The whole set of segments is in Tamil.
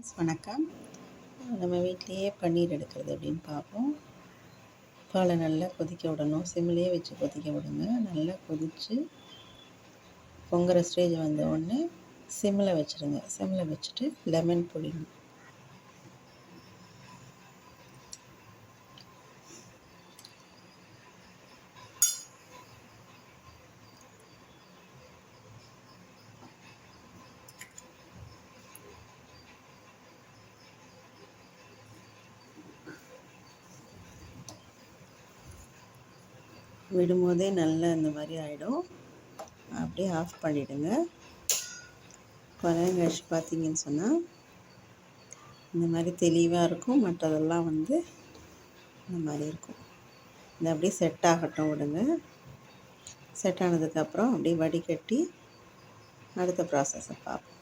ஃப்ரெண்ட்ஸ் வணக்கம். நம்ம வீட்லேயே பன்னீர் எடுக்கிறது அப்படின்னு பார்ப்போம். பாலை நல்லா கொதிக்க விடணும். சிம்லேயே வச்சு கொதிக்க விடுங்க. நல்லா கொதித்து பொங்குற ஸ்டேஜ் வந்த உடனே சிம்மில் வச்சுருங்க. சிம்மில் வச்சுட்டு லெமன் புளிங்க விடும்போதே நல்லா இந்த மாதிரி ஆகிடும் அப்படியே ஆஃப் பண்ணிவிடுங்க கொஞ்ச கழிச்சு பார்த்தீங்கன்னு சொன்னால் இந்த மாதிரி தெளிவாக இருக்கும். மற்றதெல்லாம் வந்து இந்த மாதிரி இருக்கும். இந்த அப்படியே செட் ஆகட்டும் விடுங்க. செட் ஆனதுக்கப்புறம் அப்படியே வடிகட்டி அடுத்த ப்ராசஸை பார்ப்போம்.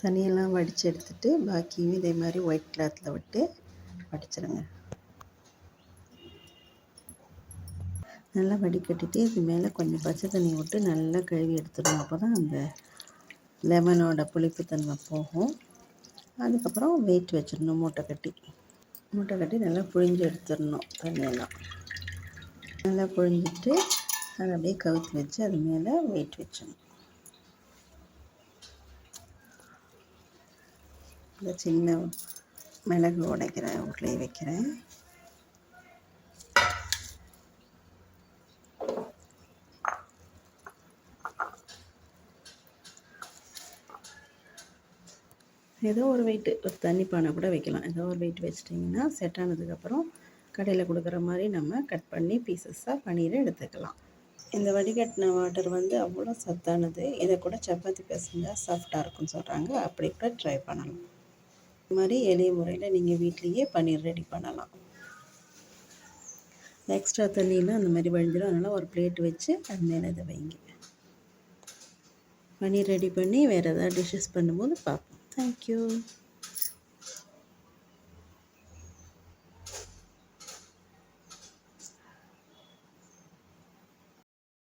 தண்ணியெல்லாம் வடித்து எடுத்துட்டு பாக்கியும் இதே மாதிரி ஒயிட் கிளாத்தில் விட்டு வடிச்சிடுங்க நல்லா வடிகட்டிட்டு இது மேலே கொஞ்சம் பச்சை தண்ணி விட்டு நல்லா கழுவி எடுத்துடணும். அப்போ தான் அந்த லெமனோட புளிப்புத்தன்மை போகும். அதுக்கப்புறம் வெயிட் வச்சிடணும் மூட்டை கட்டி. மூட்டை கட்டி நல்லா புழிஞ்சு எடுத்துடணும் தண்ணியெல்லாம். நல்லா புழிஞ்சிட்டு அதை அப்படியே கவுத்து வச்சு அது மேலே வெயிட் வச்சிடணும். இந்த சின்ன மிளகு உடைக்கிறேன் உள்ளே வைக்கிறேன். ஏதோ ஒரு வெயிட்டு ஒரு தண்ணி பானை கூட வைக்கலாம். ஏதோ ஒரு வெயிட் வச்சிட்டிங்கன்னா செட் ஆனதுக்கப்புறம் கடையில் கொடுக்குற மாதிரி நம்ம கட் பண்ணி பீசஸாக பன்னீரை எடுத்துக்கலாம். இந்த வடிகட்டின வாட்டர் வந்து அவ்வளோ சத்தானது. இதை கூட சப்பாத்தி பேசுங்க சாஃப்டாக இருக்கும்னு சொல்கிறாங்க அப்படி கூட ட்ரை பண்ணலாம். இது மாதிரி எளிய முறையில் நீங்கள் வீட்லேயே பன்னீர் ரெடி பண்ணலாம். எக்ஸ்ட்ரா தண்ணியெலாம் அந்த மாதிரி வழிஞ்சிடும் அதனால் ஒரு பிளேட் வச்சு அது மேலே இதை வைங்க. பன்னீர் ரெடி பண்ணி வேறு ஏதாவது டிஷ்ஷஸ் பண்ணும்போது பார்ப்போம். தேங்க்யூ